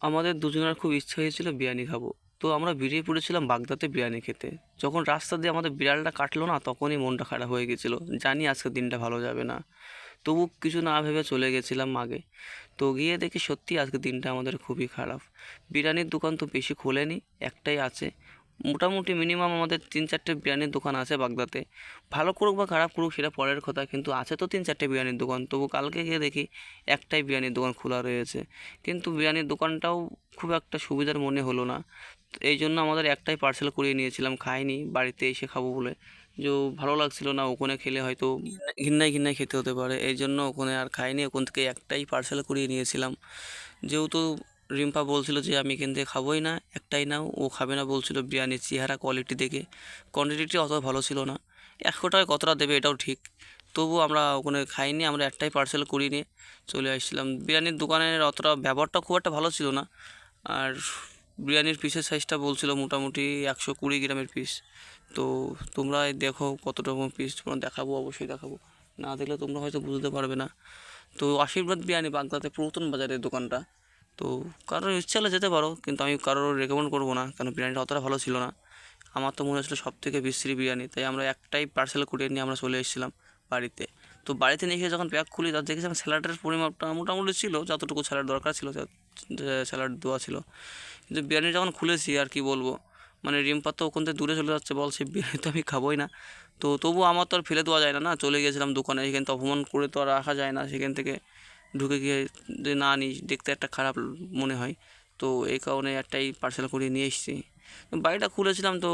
আমাদের দুজনের খুব ইচ্ছা হয়েছিল বিরিয়ানি খাব। তো আমরা বেরিয়ে পড়েছিলাম বাগদাতে বিরিয়ানি খেতে। যখন রাস্তা দিয়ে আমাদের বিড়ালটা কাটলো না, তখনই মনটা খারাপ হয়ে গেছিল। জানি আজকের দিনটা ভালো যাবে না। তবু কিছু না ভেবে চলে গেছিলাম আগে। তো গিয়ে দেখি সত্যি আজকে দিনটা আমাদের খুবই খারাপ। বিরিয়ানির দোকান তো বেশি খোলেনি, একটাই আছে। মোটামুটি মিনিমাম আমাদের তিন চারটে বিরিয়ানির দোকান আছে বাগদাতে। ভালো করুক বা খারাপ করুক সেটা পরের কথা, কিন্তু আছে তো তিন চারটে বিরিয়ানির দোকান। তবু কালকে গিয়ে দেখি একটাই বিরিয়ানির দোকান খোলা রয়েছে। কিন্তু বিরিয়ানির দোকানটাও খুব একটা সুবিধার মনে হলো না। এই জন্য আমাদের একটাই পার্সেল করিয়ে নিয়েছিলাম, খাইনি, বাড়িতে এসে খাব বলে। যে ভালো লাগছিল না, ওখানে খেলে হয়তো ঘিন্নায় ঘিন্নায় খেতে হতে পারে। এই জন্য ওখানে আর খাইনি, ওখান থেকে একটাই পার্সেল করিয়ে নিয়েছিলাম। যেহেতু রিম্পা বলছিল যে, আমি থেকে খাবোই না, একটাই নাও। ও খাবে না বলছিল বিরিয়ানির চেহারা কোয়ালিটি দেখে। কোয়ান্টিটি অত ভালো ছিল না। একশো টাকায় কতটা দেবে এটাও ঠিক। তবু আমরা ওখানে খাইনি, আমরা একটাই পার্সেল করিয়ে নিয়ে চলে আসছিলাম। বিরিয়ানির দোকানের অতটা ব্যবহারটা খুব একটা ভালো ছিল না। আর বিরিয়ানির পিসের সাইজটা বলছিল মোটামুটি একশো কুড়ি গ্রামের পিস তো তোমরা দেখো কতটা পিস তোমরা দেখাবো, অবশ্যই দেখাবো। না দেখলে তোমরা হয়তো বুঝতে পারবে না। তো আশীর্বাদ বিরিয়ানি বাগদাতে পুরাতন বাজারের দোকানটা। তো কারোর ইচ্ছা হলে যেতে পারো, কিন্তু আমি কারোর রেকমেন্ড করব না, কেন বিরিয়ানিটা অতটা ভালো ছিল না। আমার তো মনে হচ্ছিল সব থেকে বিশ্রী বিরিয়ানি, তাই আমরা একটাই পার্সেল করিয়ে নিয়ে আমরা চলে এসেছিলাম বাড়িতে। তো বাড়িতে নিয়ে যখন প্যাক খুলি তার দেখেছিলাম স্যালাডের পরিমাপটা মোটামুটি ছিল, যতটুকু স্যালাড দরকার ছিল স্যালাড দেওয়া ছিল। কিন্তু বিরিয়ানি যখন খুলেছি, আর কি বলব মানে রিম্পা তো ওখান থেকে দূরে চলে যাচ্ছে, বলছে বিরিয়ানি তো আমি খাবোই না। তো তবু আমার তো আর ফেলে দেওয়া যায় না না? চলে গেছিলাম দোকানে, সেখান থেকে অপমান করে তো আর রাখা যায় না, সেখান থেকে ঢুকে গিয়ে যে না নিই, দেখতে একটা খারাপ মনে হয়। তো এই কারণে একটাই পার্সেল করিয়ে নিয়ে এসেছি। বাড়িটা খুলেছিলাম তো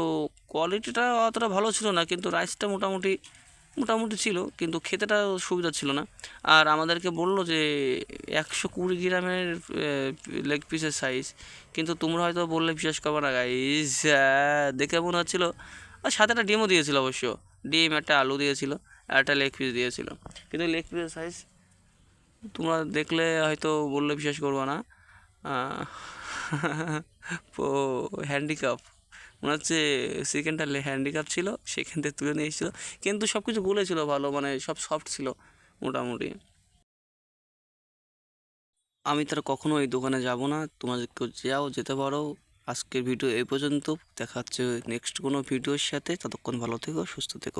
কোয়ালিটিটা অতটা ভালো ছিল না, কিন্তু রাইসটা মোটামুটি মোটামুটি ছিল, কিন্তু খেতেটা সুবিধা ছিল না। আর আমাদেরকে বলল যে, একশো কুড়ি গ্রামের লেগ পিসের সাইজ কিন্তু তোমরা হয়তো বললে বিশ্বাস করবে না গাইস দেখে মনে হচ্ছিল, আর সাথে একটা ডিমও দিয়েছিল অবশ্য। ডিম, একটা আলু দিয়েছিল, আর একটা লেগ পিস দিয়েছিল। কিন্তু লেগ পিসের সাইজ তোমরা দেখলে হয়তো বললে বিশ্বাস করব না। হ্যান্ডিক্যাপ মনে হচ্ছে সেকেন্ডটা হ্যান্ডিক্যাপ ছিল, সেখান থেকে তুলে নিয়ে এসেছিল। কিন্তু সব কিছু বলেছিল ভালো মানে সব সফট ছিল মোটামুটি। আমি তার কখনো এই দোকানে যাব না। তোমাদের কেউ যাও, যেতে পারো। আজকের ভিডিও এই পর্যন্ত। দেখা হচ্ছে নেক্সট কোনো ভিডিওর সাথে। ততক্ষণ ভালো থেকো, সুস্থ থেকো।